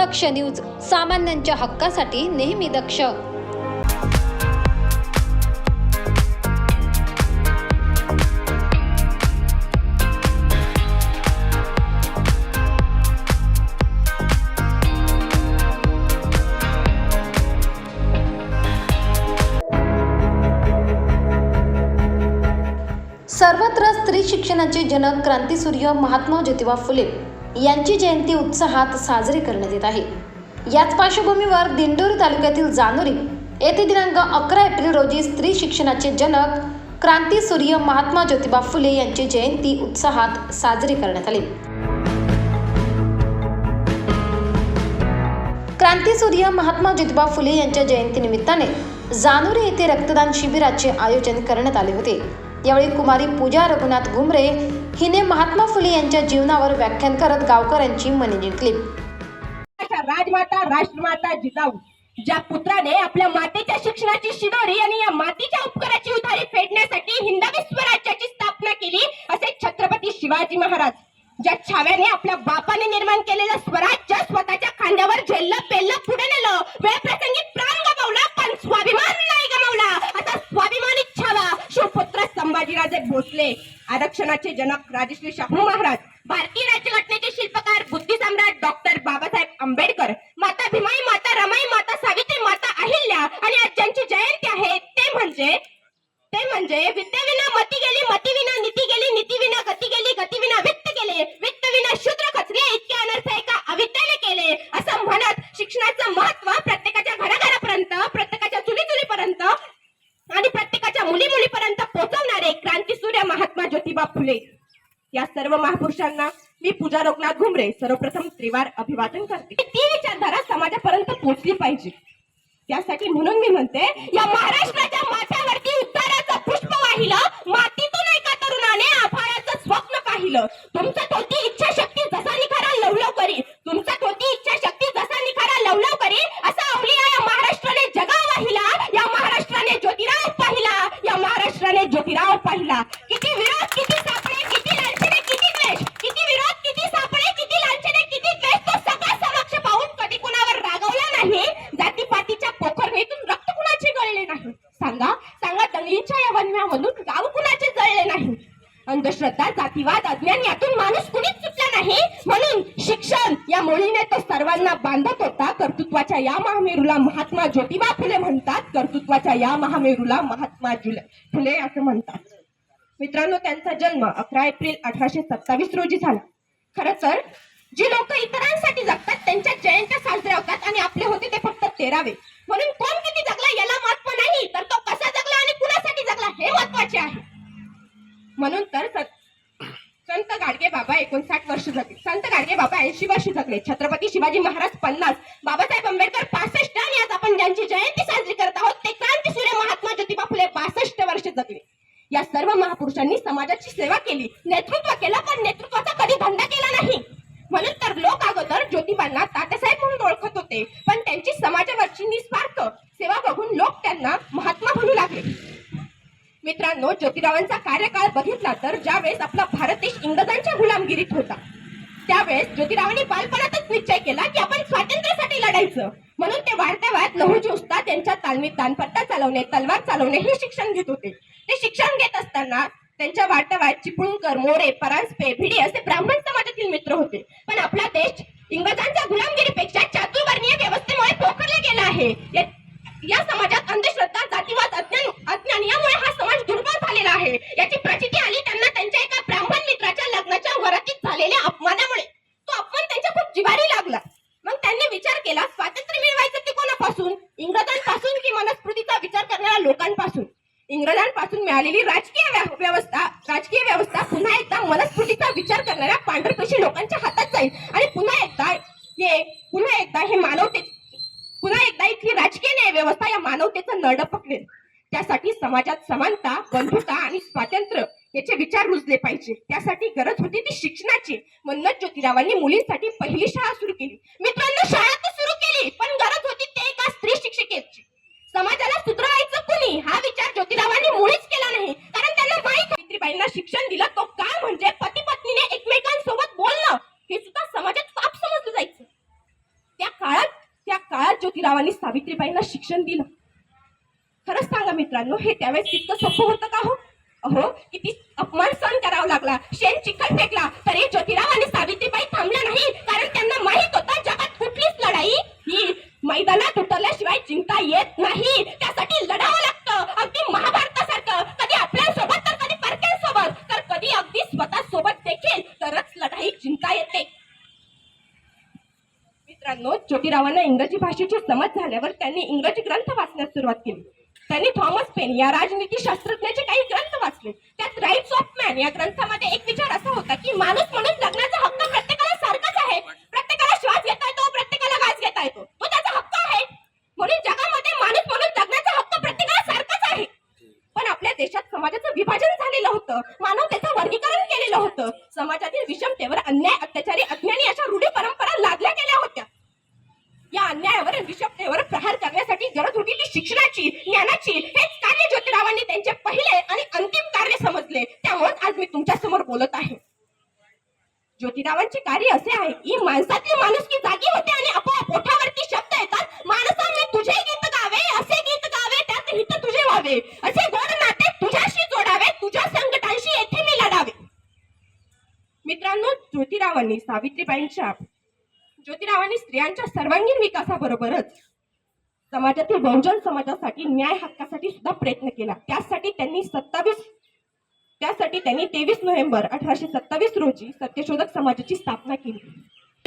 दक्ष news सामान्यांच्या हक्कासाठी नेहमी दक्ष. सर्वत्र स्त्री शिक्षणाचे जनक क्रांतीसूर्य महात्मा ज्योतिबा फुले. यांची जयंती उत्साहात साजरी करण्यात येत आहे. याच पार्श्वभूमीवर दिंडोरी तालुक्यातील जानोरी येथे दिनांक अकरा एप्रिल रोजी स्त्री शिक्षणाचे जनक क्रांती सूर्य महात्मा ज्योतिबा फुले यांची जयंती उत्साहात साजरी करण्यात आली. क्रांती सूर्य महात्मा ज्योतिबा फुले यांच्या जयंतीनिमित्ताने जानोरी येथे रक्तदान शिबिराचे आयोजन करण्यात आले होते. यावेळी कुमारी पूजा रघुनाथ घुमरे हिने महात्मा फुले यांच्या जीवनावर व्याख्यान करत गावकऱ्यांची मने जिंकली राजमाता राष्ट्रमाता जिजाऊ ज्या पुत्राने आपल्या मातेच्या शिक्षणाची शिदोरी आरक्षणाचे जनक राजश्री शाहू महाराज भारतीय राज्यघटनेचे शिल्पकार बुद्धी सम्राट डॉक्टर बाबासाहेब आंबेडकर माता भीमाई माता रमाई माता सावित्री माता अहिल्या आणि आज ज्यांची जयंती आहे ते म्हणजे ते म्हणजे विद्याविना मती गेली मतीविना नीती गेली नीतीविना गती गेली गतीविना वित्त गेले वित्तविना शूद्र खचले इतके अनर्थ एका अविद्याने केले असं म्हणत शिक्षणाचं महत्त्व प्रत्येकाच्या घराघरापर्यंत प्रत्येकाच्या चुली चुलीपर्यंत आणि प्रत्येकाच्या मुली मुलीपर्यंत पोहोचवणारे क्रांतीसूर्य महात्मा ज्योतिबा फुले. या सर्व महापुरुषांना मी पूजा रघुनाथ घुमरे सर्वप्रथम त्रिवार अभिवादन करते. ती विचारधारा समाजापर्यंत पोहोचली पाहिजे. त्यासाठी म्हणून मी म्हणते या महाराष्ट्राच्या माथ्यावरती उद्धाराचं पुष्प वाहिलं मातीतून एका तरुणाने आभाळाचं स्वप्न पाहिलं. तुमचं कोती इच्छा शक्ती जसा निखारा लवलव करी तुमचं तोती इच्छाशक्ती जसा निखारा लवलव करी असा अवलिया या महाराष्ट्राने जगा वाहिला या महाराष्ट्राने ज्योतिराव पाहिला या महाराष्ट्राने ज्योतिराव पाहिला किती विरोध किती सापळे किती लालचेने किती द्वेष किती विरोध किती सापळे किती लालचेने किती द्वेष तो सगळा समक्ष पाहून कधी कुणावर रागवला नाही जातीपातीच्या पोखरणीतून रक्त कुणाचे गळले नाही सांगा सांगा दंगलीच्या या वनव्यामधून गाव कुणाचे जळले नाही अंधश्रद्धा जातीवाद अज्ञान यातून माणूस कुणीच सुटला नाही म्हणून शिक्षण या मुलीने तो सर्वांना बांधत होता कर्तृत्वाच्या या महामेरूला महात्मा ज्योतिबा फुले म्हणतात. कर्तृत्वाच्या या महामेरूला महात्मा जुले फुले असं म्हणतात. मित्रांनो त्यांचा जन्म अकरा एप्रिल अठराशे सत्तावीस रोजी झाला. खर तर जी लोक इतरांसाठी जगतात त्यांच्या जयंत्या साजऱ्या होतात आणि आपले होते ते फक्त तेरावे. म्हणून कोण किती जगला याला महत्त्व नाही. तर तो कसा जगला आणि कुणासाठी जगला हे महत्त्वाचे आहे. म्हणून तर संत गाडगे बाबा एकोणसाठ वर्ष जगले. संत गाडगे बाबा ऐंशी वर्ष जगले. छत्रपती शिवाजी महाराज पन्नास. बाबासाहेब आंबेडकर पासष्ट. आणि आज आपण ज्यांची जयंती साजरी करत आहोत ते क्रांतीसूर्य महात्मा ज्योतिबा फुले बासष्ट वर्ष जगले. या सर्व महापुरुषांनी समाजाची सेवा केली. नेतृत्व केलं पण नेतृत्वाचा कधी धंदा केला नाही. म्हणून तर लोक अगोदर ज्योतिबांना तात्यासाहेब म्हणून ओळखत होते. पण त्यांची समाजावरची निस्वार्थ सेवा बघून लोक त्यांना महात्मा मित्रांनो ज्योतिरावांचा कार्यकाळ बघितला तर ज्यावेळेस आपला भारत देश इंग्रजांच्या गुलामगिरीत होता त्यावेळेस ज्योतिरावांनी बालपणातच निश्चय केला की आपण स्वातंत्र्यासाठी लढायचं. म्हणून ते वाढत्या वयात लहुजी उस्ताद यांच्या तालमीत दानपट्टा चालवणे तलवार चालवणे हे शिक्षण घेत होते. ते शिक्षण घेत असताना त्यांच्या वाढत्या वयात चिपळूणकर मोरे परांजपे भिडे असे ब्राह्मण समाजातील मित्र होते. पण आपला देश इंग्रजांच्या गुलामगिरीपेक्षा चातुर्वर्णीय व्यवस्थेमुळे पोखरला गेला आहे या- या समाजात अंधश्रद्धा जातीवाद अज्ञान अज्ञान यामुळे हा समाज दुर्बल झालेला आहे याची प्रचिती आली त्यांना त्यांच्या एका ब्राह्मण मित्राच्या लग्नाच्या वरातीत झालेल्या अपमानामुळे तो अपमान त्यांच्या खूप जिवारी लागला मग त्यांनी विचार केला स्वातंत्र्य मिळवायचं ते कोणापासून इंग्रजांपासून की मनस्फूर्तीचा विचार करणाऱ्या लोकांपासून इंग्रजांपासून मिळालेली राजकीय व्यवस्था राजकीय व्यवस्था पुन्हा एकदा मनस्फूर्तीचा विचार करणाऱ्या पांढरपेशी लोकांच्या हातात जाईल? आणि पुन्हा एकदा हे पुन्हा एकदा हे मानवते पुन्हा एकदा इथली राजकीय न्याय व्यवस्था या मानवतेचं नरड पकडेल. त्यासाठी समाजात समानता बंधुता आणि स्वातंत्र्य याचे विचार रुजले पाहिजे. त्यासाठी गरज होती ती शिक्षणाची. म्हणूनच ज्योतिरावांनी मुलींसाठी पहिली शाळा सुरू केली. मित्रांनो शाळा तर सुरू केली पण गरज होती ते एका स्त्री शिक्षिकेची. समाजाला सुधरवायचं कुणी? हा विचार ज्योतिरावांनी मुळीच केला नाही. कारण त्यांना माहीत सावित्रीबाईंना शिक्षण दिलं तो काय म्हणजे पती पत्नीने एकमेकांसोबत बोलणं? हे सुद्धा समाजात पाप समजलं जायचं. त्या काळात त्या काळात ज्योतिरावांनी सावित्रीबाईंना शिक्षण दिलं. खरंच सांगा मित्रांनो हे त्यावेळेस तितकं सोपं होतं का हो? अहो किती अपमान सहन करावा लागला. शेण चिखल फेकला. तरी ज्योतिराव आणि सावित्रीबाई थांबल्या नाही. कारण त्यांना माहीत होता जगात कुठलीच लढाई ही मैदानात उतरल्याशिवाय जिंकता येत नाही. त्यासाठी लढावं लागतं. अगदी महाभारतासारखं. कधी आपल्यासोबत तर कधी परक्यांसोबत. तर कधी अगदी स्वतः सोबत देखील तरच लढाई जिंकता येते. मित्रांनो ज्योतिरावांना इंग्रजी भाषेची समज झाल्यावर त्यांनी इंग्रजी ग्रंथ वाचण्यास सुरुवात केली. त्यांनी थॉमस पेन या राजनीती शास्त्रज्ञाचे काही ग्रंथ वाचले. त्यात राईट्स ऑफ मॅन या ग्रंथामध्ये एक विचार असा होता की माणूस म्हणून जगण्याचा हक्क प्रत्येकाला सारखाच आहे प्रत्येकाला श्वास घेता येतो प्रत्येकाला घास घेता येतो तो त्याचा हक्क आहे म्हणून जगामध्ये माणूस म्हणून जगण्याचा हक्क प्रत्येकाला सारखाच आहे पण आपल्या देशात समाजाचं विभाजन झालेलं होतं मानवतेचं वर्गीकरण केलेलं होतं समाजातील विषमतेवर अन्याय अत्याचारी अज्ञानी अशा रूढी परंपरा लादल्या गेल्या होत्या या अन्यायावर आणि विषमतेवर प्रहार करण्यासाठी गरज होती ती ज्ञानाची हेच कार्य ज्योतिरावांनी त्यांचे पहिले आणि अंतिम कार्य समजले. त्यामुळे आज मी तुमच्यासमोर बोलत आहे. ज्योतिरावांचे कार्य असे आहे की माणसातली माणुसकी जागी होते आणि आपोआप ओठावरती शब्द येतात. माणसा मी तुझे गीत गावे असे गीत गावे त्यात हित तुझे व्हावे. असे गोड नाते तुझ्याशी जोडावे तुझ्या संकटांशी येथे मी लढावे. मित्रांनो ज्योतिरावांनी सावित्रीबाईंच्या ज्योतिरावांनी स्त्रियांच्या सर्वांगीण विकासाबरोबरच समाजातील बहुजन समाजासाठी न्याय हक्कासाठी सुद्धा प्रयत्न केला. त्यासाठी त्यांनी सत्तावीस त्यासाठी त्यांनी तेवीस नोव्हेंबर अठराशे सत्तावीस रोजी सत्यशोधक समाजाची स्थापना केली.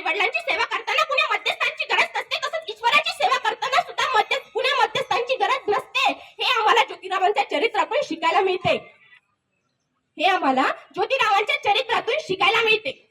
वडिलांची सेवा करताना पुण्या मध्यस्थांची गरज नसते तसंच ईश्वराची सेवा करताना सुद्धा मध्य कुण्या मध्यस्थांची गरज नसते. हे आम्हाला ज्योतिरावांच्या चरित्रातून शिकायला मिळते. हे आम्हाला ज्योतिरावांच्या चरित्रातून शिकायला मिळते.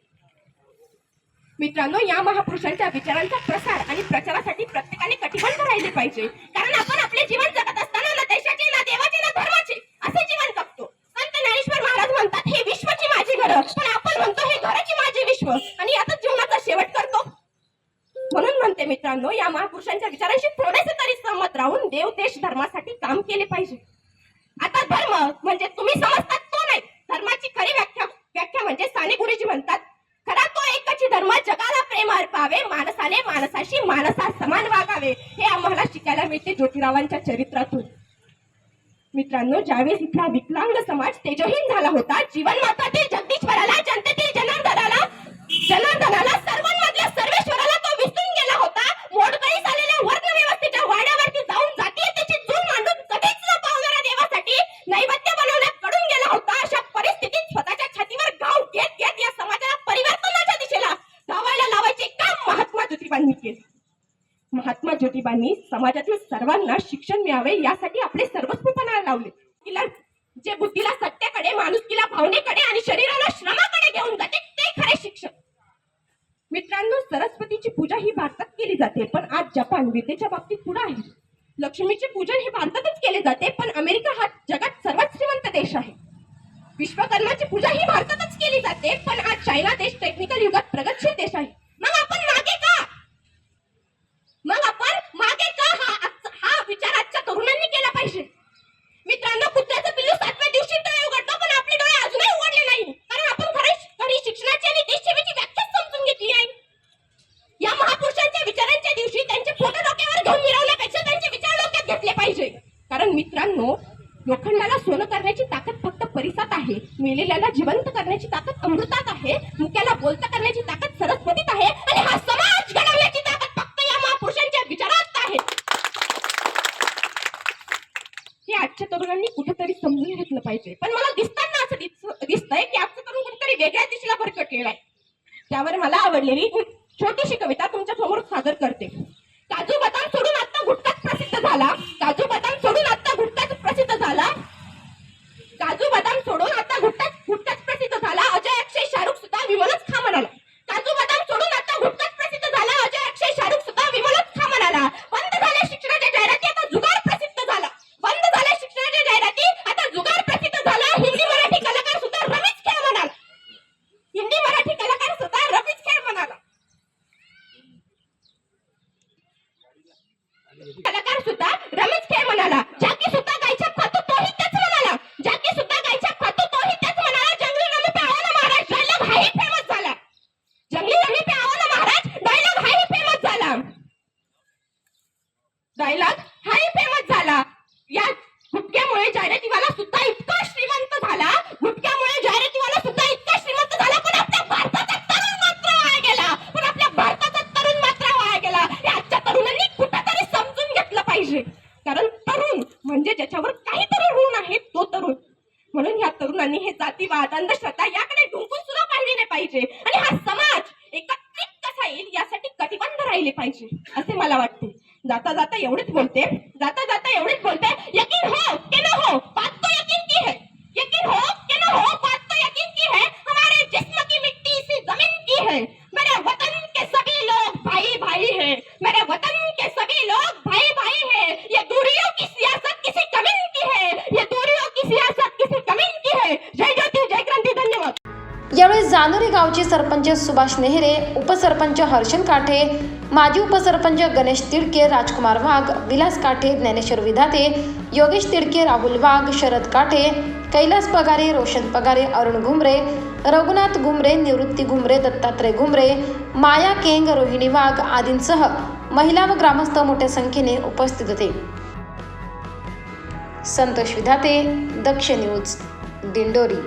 मित्रांनो या महापुरुषांच्या विचारांचा प्रसार आणि प्रचारासाठी प्रत्येकाने कटिबंध राहिले पाहिजे. कारण आपण आपले जीवन जगत असताना ना देशाचे ना देवाचे ना धर्माचे असे जीवन जगतो. संत ज्ञानेश्वर महाराज म्हणतात हे विश्वची माझी घर. पण आपण म्हणतो हे घराची माझी विश्व. आणि आता जीवनाचा शेवट करतो. म्हणून म्हणते मित्रांनो या महापुरुषांच्या विचारांशी थोडेसे तरी सहमत राहून देव देश धर्मासाठी काम केले पाहिजे. आता धर्म म्हणजे तुम्ही समजतात तो नाही. धर्माची खरी व्याख्या व्याख्या म्हणजे साने गुरुजी म्हणतात खरा धर्म जगाला प्रेम अर्पावे माणसाने माणसाशी माणसा समान वागावे. हे आम्हाला शिकायला मिळते ज्योतिरावांच्या चरित्रातून. मित्रांनो ज्यावेळेस इथला विकलांग समाज तेजहीन झाला होता जीवन मातातील जगदीश्वराला जनतेतील जनार्दनाला जनार्दनाला सर्वांमधल्या सर्वेश्वराला तो विसरून गेला होता. मोडकळीस आलेल्या वर्ण व्यवस्थेच्या वाड्यावरती जाऊन जातीयतेची चूल मांडून कधीच न पावणाऱ्या देवासाठी नैवेद्य बनवण्यात कडून गेला होता. अशा परिस्थितीत स्वतःच्या छातीवर गाव घेत घेत या समाजाला परिवर्तनाच्या दिशेला धावायला लावायचे काम महात्मा ज्योतिबांनी केले महात्मा ज्योतिबांनी समाजातील सर्वांना शिक्षण मिळावे यासाठी आपले सर्वस्व पणाला लावले. तिला जे बुद्धीला सत्याकडे माणुसकीला भावनेकडे आणि शरीराला श्रमाकडे घेऊन जाते ते खरे शिक्षण मित्रांनो सरस्वतीची पूजा ही भारतात केली जाते पण आज जपान विद्येच्या बाबतीत पुढे आहे. लक्ष्मीचे पूजन हे भारतातच केले जाते पण अमेरिका हा जगात सर्वात श्रीमंत देश आहे. विश्वकर्माची पूजा ही भारतातच केली जाते पण आज चायना देश टेक्निकल युगात प्रगतशील देश आहे. मग आपण मागे का मग आपण मागे का हा आजचा- हा विचार आजच्या तरुणांनी केला पाहिजे मित्रांनो कुत्र्याचं पिल्लू सातव्या दिवशी डोळे उघडतो पण आपले डोळे अजूनही उघडले नाही कारण आपण खरे खरी शिक्षणाची आणि देशसेवेची व्याख्या समजून घेतली नाही या महापुरुषांच्या विचारांच्या दिवशी त्यांचे फोटो डोक्यावर घेऊन मिरवण्यापेक्षा त्यांचे विचार डोक्यात घेतले पाहिजे कारण मित्रांनो लोखंडाला सोनं करण्याची ताकद फक्त परिसात आहे मेलेल्याला जिवंत करण्याची ताकद अमृतात आहे. मुक्याला बोलता करण्याची ताकद सरस्वतीत आहे आणि हा समाज घडवण्याची ताकद फक्त या महापुरुषांच्या विचारात आहे हे आजच्या तरुणांनी कुठेतरी समजून घेतलं पाहिजे पण मला दिसताना असं दिस- दिसतंय की आजचं तरुण कुठेतरी वेगळ्या दिशेला भरकटलेला आहे त्यावर मला आवडलेली एक छोटीशी कविता तुमच्यासमोर सादर करते काजू बदाम सोडून आता गुटखाच प्रसिद्ध झाला काजू बदाम सोडून आता गुटखाच प्रसिद्ध झाला काजू बदाम सोडून आता गुटखाच गुटखाच प्रसिद्ध झाला अजय अक्षय शाहरुख सुद्धा विमलच खा म्हणाला काजू बदाम सोडून आता गुटखाच प्रसिद्ध झाला अजय अक्षय शाहरुख सुद्धा विमलच खा म्हणाला बंद झाल्या शिक्षणाच्या जाहिराती आता जुगार प्रसिद्ध झाला बंद झाल्या शिक्षणाच्या जाहिराती आता जुगार प्रसिद्ध झाला हिंदी मराठी कलाकार सुद्धा रमीच खेळ म्हणाला हिंदी मराठी कलाकार सुद्धा रमीच खेळ म्हणाला कलाकार सुद्धा रमेश खेळ म्हणाला जाकी सुद्धा गायच्या खातो तोही त्याच म्हणाला जाकी सुद्धा गायच्या खातो तोही त्याच म्हणाला जंगली रमी पे आओ ना महाराज डायलॉग हाही फेमस झाला जंगली रमी पे आओ ना महाराज डायलॉग हाही फेमस झाला डायलॉग हाही फेमस झाला. या गुटक्यामुळे जाहिरातीवाला सुद्धा इतका श्रीमंत झाला. गुटक्यामुळे जाहिरातीवाला सुद्धा इतका श्रीमंत झाला. पण आपल्या भारताचा तरुण मात्र वाया गेला. पण आपल्या भारताचा तरुण मात्र वाया गेला. हे आजच्या तरुणांनी कुठेतरी समजून घेतलं पाहिजे. कारण तरुण म्हणजे ज्याच्यावर काहीतरी ऋण आहे तो तरुण. म्हणून या तरुणांनी हे जातीवाद अंधश्रद्धा याकडे ढुंकून सुद्धा पाहिले नाही पाहिजे. आणि हा समाज एकत्रित कसा येईल यासाठी कटिबंध राहिले पाहिजे असे मला वाटते. जाता जाता एवढेच बोलते. जाता जाता एवढेच बोलते, यकीन हो कि न हो बात तो यकीन की है. यकीन हो कि न हो बात तो यकीन की है. हमारे जिस्म की मिट्टी इसी ज़मीन की है. मेरे वतन के सभी लोग भाई भाई है. मेरे वतन के सभी लोग भाई भाई है. ये दूरियों की सियासत किसी कमिन की है. ये दूरियों की सियासत किसी कमिन की है. जय ज्योति, जय क्रांति, धन्यवाद. यावेळी जानोरी गावचे सरपंच सुभाष नेहरे, उपसरपंच हर्षल काठे माजी उपसरपंच गणेश तिडके राजकुमार वाघ विलास काठे ज्ञानेश्वर विधाते योगेश तिडके राहुल वाघ शरद काठे कैलास पगारे रोशन पगारे अरुण घुमरे रघुनाथ घुमरे निवृत्ती घुमरे दत्तात्रय घुमरे माया केंग रोहिणी वाघ आदींसह महिला व ग्रामस्थ मोठ्या संख्येने उपस्थित होते. संतोष विधाते दक्ष न्यूज दिंडोरी.